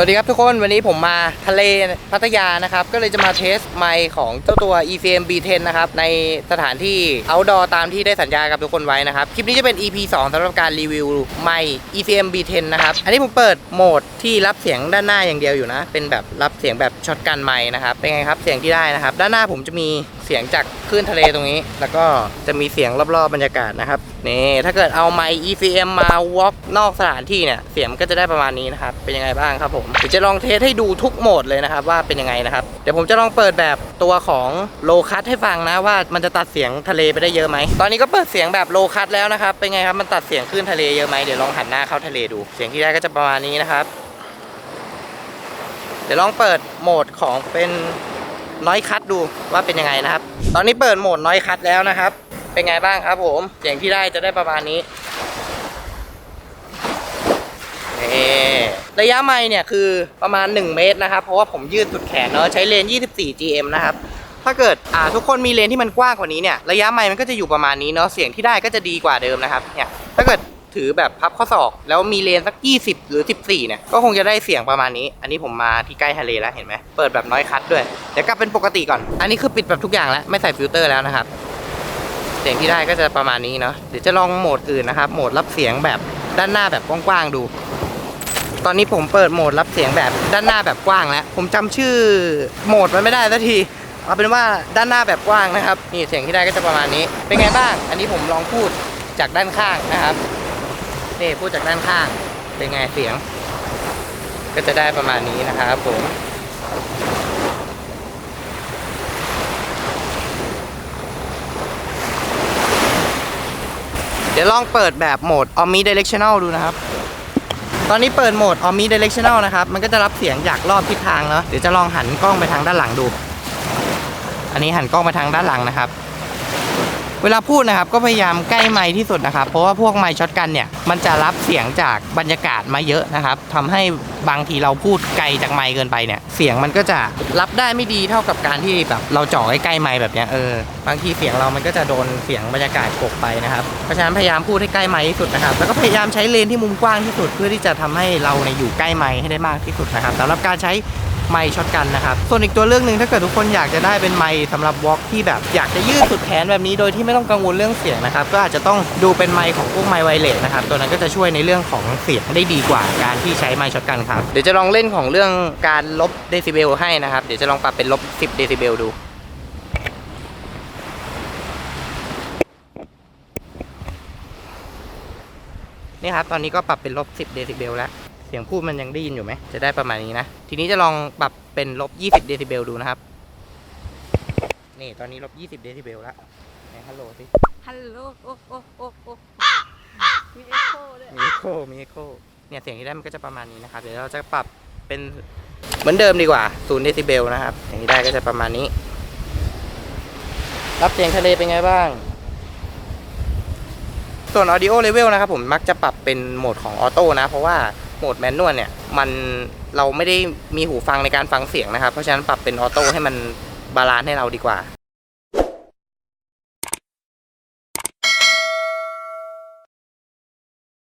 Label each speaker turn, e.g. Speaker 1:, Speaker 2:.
Speaker 1: สวัสดีครับทุกคนวันนี้ผมมาทะเลพัทยานะครับ ก็เลยจะมาเทสไมค์ของเจ้าตัว ECM B10 นะครับ ในสถานที่ outdoor ตามที่ได้สัญญากับทุกคนไว้นะครับ คลิปนี้จะเป็น EP 2สำหรับการรีวิวไมค์ ECM B10 นะครับ อันนี้ผมเปิดโหมดที่รับเสียงด้านหน้าอย่างเดียวอยู่นะ เป็นแบบรับเสียงแบบช็อตกันไมค์นะครับเป็นไงครับเสียงที่ได้นะครับ ด้านหน้าผมจะมี เสียงจากคลื่นทะเลตรงนี้ แล้วก็จะมีเสียงรอบๆบรรยากาศนะครับนี่ถ้าเกิดเอาไมค์ ECM มา walk นอกสถานที่เนี่ยเสียงก็จะได้ประมาณนี้นะครับเป็นยังไงบ้างครับผมเดี๋ยวจะลองเทสให้ดูทุกโหมดเลยนะครับว่าเป็นยังไงนะครับเดี๋ยวผมจะลองเปิดแบบตัวของโลคัตให้ฟังนะว่ามันจะตัดเสียงทะเลไปได้เยอะไหมตอนนี้ก็เปิดเสียงแบบโลคัตแล้วนะครับเป็นไงครับมันตัดเสียงคลื่นทะเลเยอะไหมเดี๋ยวลองหันหน้าเข้าทะเลดู เสียงที่ได้ก็จะประมาณนี้นะครับ เดี๋ยวลองเปิดโหมดของเป็น น้อยคัตดูว่าเป็นยังไงนะครับ ตอนนี้เปิดโหมดน้อยคัตแล้วนะครับ เป็นไงบ้างครับผมเสียงที่ได้จะได้ประมาณนี้ระยะไมค์เนี่ยคือประมาณ 1 เมตรนะครับ เพราะว่าผมยืดสุดแขนเนาะใช้เลน 24 GM นะครับ ถ้าเกิดอ่าทุกคนมีเลนที่มันกว้างกว่านี้เนี่ยระยะไมค์มันก็จะอยู่ประมาณนี้เนาะเสียงที่ได้ก็จะดีกว่าเดิมนะครับเนี่ยถ้าเกิด ถือแบบพับข้อศอก แล้วมีเลนสัก 20 หรือ 14 เนี่ย ก็คงจะได้เสียงประมาณนี้ อันนี้ผมมาที่ใกล้ทะเลแล้วเห็นไหม เปิดแบบน้อยคัทด้วย เดี๋ยวกลับเป็นปกติก่อน อันนี้คือปิดแบบทุกอย่างแล้ว ไม่ใส่ฟิลเตอร์แล้วนะครับ เสียงที่ได้ก็จะประมาณนี้เนาะ เดี๋ยวจะลองโหมดอื่นนะครับ โหมดรับเสียงแบบด้านหน้าแบบกว้างๆดู ตอนนี้ผมเปิดโหมดรับเสียงแบบด้านหน้าแบบกว้างแล้ว ผมจำชื่อโหมดมันไม่ได้สักทีเอาเป็นว่าด้านหน้าแบบกว้างนะครับ นี่เสียงที่ได้ก็จะประมาณนี้ เป็นไงบ้าง อันนี้ผมลองพูดจากด้านข้างนะครับ นี่พูดจากด้านข้าง เป็นไงเสียง ก็จะได้ประมาณนี้นะครับผมเดี๋ยวลองเปิดแบบโหมด Omni Directional ดูนะครับ ตอนนี้เปิดโหมด Omni Directional นะครับ มันก็จะรับเสียงจากรอบทิศทางเนาะ เดี๋ยวจะลองหันกล้องไปทางด้านหลังดู อันนี้หันกล้องไปทางด้านหลังนะครับ เวลาพูดนะครับก็พยายามใกล้ไมค์ที่สุดนะครับ เพราะว่าพวกไมค์ช็อตกันเนี่ยมันจะรับเสียงจากบรรยากาศมาเยอะนะครับทำให้บางทีเราพูดไกลจากไมค์เกินไปเนี่ยเสียงมันก็จะรับได้ไม่ดีเท่ากับการที่แบบเราจ่อใกล้ๆไมค์แบบเนี้ยเออบางทีเสียงเรามันก็จะโดนเสียงบรรยากาศกบไปนะครับเพราะฉะนั้นพยายามพูดให้ใกล้ไมค์ที่สุดนะครับ แล้วก็พยายามใช้เลนที่มุมกว้างที่สุด เพื่อที่จะทำให้เราเนี่ยอยู่ใกล้ไมค์ให้ได้มากที่สุดนะครับสำหรับการใช้ ไมค์ช็อตกันนะครับ ส่วนอีกตัวเลือกหนึ่งถ้าเกิดทุกคนอยากจะได้เป็นไมค์สำหรับวอล์กที่แบบอยากจะยืดสุดแขนแบบนี้โดยที่ไม่ต้องกังวลเรื่องเสียงนะครับก็อาจจะต้องดูเป็นไมค์ของพวกไมค์ไวเลสนะครับตัวนั้นก็จะช่วยในเรื่องของเสียงได้ดีกว่าการที่ใช้ไมค์ช็อตกันครับเดี๋ยวจะลองเล่นของเรื่องการลบเดซิเบลให้นะครับเดี๋ยวจะลองปรับเป็นลบ 10เดซิเบลดูนี่ครับ ตอนนี้ก็ปรับเป็นลบ 10 เดซิเบลแล้ว เสียงพูดมันยังได้ยินอยู่ไหม จะได้ประมาณนี้นะ ทีนี้จะลองปรับเป็นลบ 20 เดซิเบลดูนะครับ นี่ตอนนี้ลบ 20 เดซิเบลแล้วไหนฮัลโหลสิ
Speaker 2: ฮัลโหลโอ้โอ้โอ้โอ้มีเอ็กโคด้วย
Speaker 1: มีเอโคมีเอโคเนี่ยเสียงที่ได้มันก็จะประมาณนี้นะครับ เดี๋ยวเราจะปรับเป็นเหมือนเดิมดีกว่า0เดซิเบลนะครับอย่างที่ได้ก็จะประมาณนี้ รับเสียงทะเลเป็นไงบ้างส่วน audio level นะครับผมมักจะปรับเป็นโหมดของออโต้นะ เพราะว่า โหมดแมนนวลเนี่ยมันเราไม่ได้มีหูฟังในการฟังเสียงนะครับ เพราะฉะนั้นปรับเป็นออโต้ให้มันบาลานซ์ให้เราดีกว่า